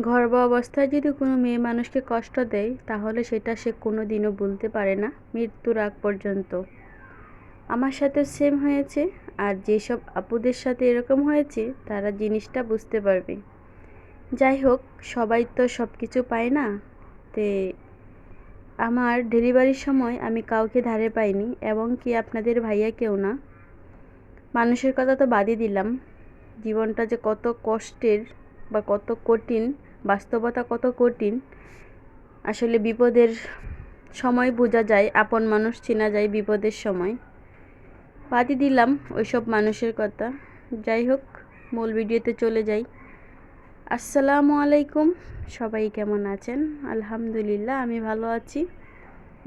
গর্ভ অবস্থায় যদি কোনো মেয়ে মানুষকে কষ্ট দেয়, তাহলে সেটা সে কোনো দিনও ভুলতে পারে না মৃত্যুর আগ পর্যন্ত। আমার সাথে সেম হয়েছে, আর যেসব আপুদের সাথে এরকম হয়েছে, তারা জিনিসটা বুঝতে পারবে। যাই হোক, সবাই তো সব কিছু পায় না। তে আমার ডেলিভারির সময় আমি কাউকে ধারে পাইনি, এবং কি আপনাদের ভাইয়া কেউ না? মানুষের কথা তো বাদই দিলাম। জীবনটা যে কত কষ্টের। বা কত কঠিন, বাস্তবতা কত কঠিন, আসলে বিপদের সময় বোঝা যায়, আপন মানুষ চেনা যায় বিপদের সময়। বাদই দিলাম ওইসব মানুষের কথা। যাই হোক, মূল ভিডিওতে চলে যাই। আসসালামু আলাইকুম, সবাই কেমন আছেন? আলহামদুলিল্লাহ, আমি ভালো আছি।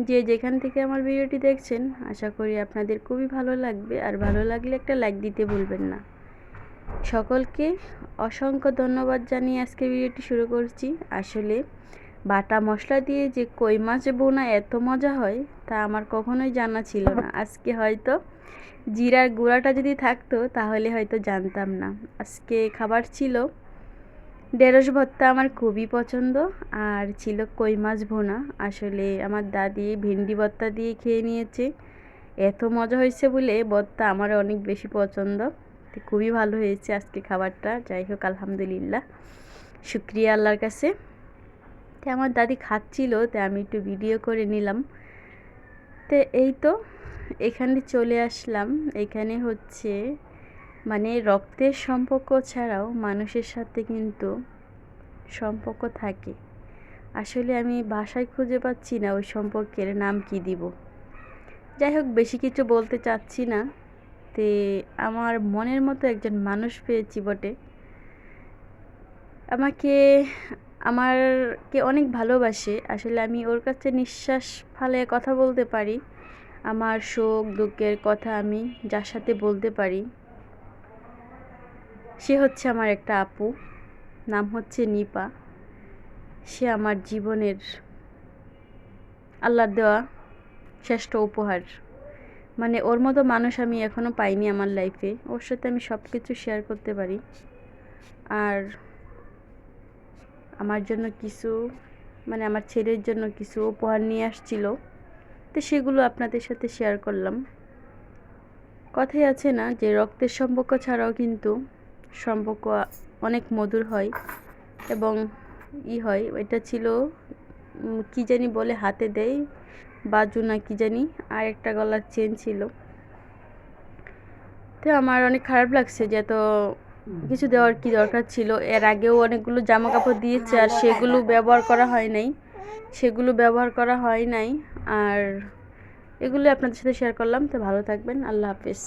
যে যেখান থেকে আমার ভিডিওটি দেখছেন, আশা করি আপনাদের খুবই ভালো লাগবে। আর ভালো লাগলে একটা লাইক দিতে ভুলবেন না। সকলকে অসংখ্য ধন্যবাদ জানিয়ে আজকে ভিডিওটি শুরু করছি। আসলে বাটা মশলা দিয়ে যে কই মাছ বোনা এত মজা হয় তা আমার কখনোই জানা ছিল না। আজকে হয়তো জিরার গুঁড়াটা যদি থাকতো তাহলে হয়তো জানতাম না। আজকে খাবার ছিল ঢেঁড়স ভর্তা আমার খুবই পছন্দ আর ছিল কই মাছ ভোনা আসলে আমার দাদি ভেন্ডি ভর্তা দিয়ে খেয়ে নিয়েছে। এত মজা হয়েছে বলে ভর্তা আমার অনেক বেশি পছন্দ। খুবই ভালো হয়েছে আজকে খাবারটা। যাই হোক, আলহামদুলিল্লাহ। শুক্রিয়া আল্লাহর কাছে। তো আমার দাদি খাচ্ছিল, তো আমি একটু ভিডিও করে নিলাম। তো এই তো, এখানে চলে আসলাম। এখানে হচ্ছে মানে রক্তের সম্পর্ক ছাড়াও মানুষের সাথে কিন্তু সম্পর্ক থাকে। আসলে আমি বাসায় খুঁজে পাচ্ছি না ওই সম্পর্কের নাম কি দিব। যাই হোক, বেশি কিছু বলতে চাচ্ছি না। তে আমার মনের মতো একজন মানুষ পেয়েছি বটে। আমাকে, আমারকে অনেক ভালোবাসে। আসলে আমি ওর কাছে নিঃশ্বাস ফালে কথা বলতে পারি। আমার শোক দুঃখের কথা আমি যার সাথে বলতে পারি। সে হচ্ছে আমার একটা আপু। নাম হচ্ছে নিপা। সে আমার জীবনের আল্লাহর দেওয়া শ্রেষ্ঠ উপহার। মানে ওর মতো মানুষ আমি এখনও পাইনি আমার লাইফে ওর সাথে আমি সব কিছু শেয়ার করতে পারি। আর আমার জন্য কিছু মানে আমার ছেলের জন্য কিছু উপহার নিয়ে আসছিল। তো সেগুলো আপনাদের সাথে শেয়ার করলাম। কথাই আছে না যে রক্তের সম্পর্ক ছাড়াও কিন্তু সম্পর্ক অনেক মধুর হয় এবং ই হয়। এটা ছিল কি জানি বলে হাতে দেয়। বাজু না কি জানি, আর একটা গলার চেন ছিল। তো আমার অনেক খারাপ লাগছে যে তো কিছু দেওয়ার কি দরকার ছিল। এর আগেও অনেকগুলো জামা কাপড় দিয়েছে আর সেগুলো ব্যবহার করা হয় নাই। সেগুলো ব্যবহার করা হয় নাই। আর এগুলো আপনাদের সাথে শেয়ার করলাম। তো ভালো থাকবেন। আল্লাহ হাফেজ।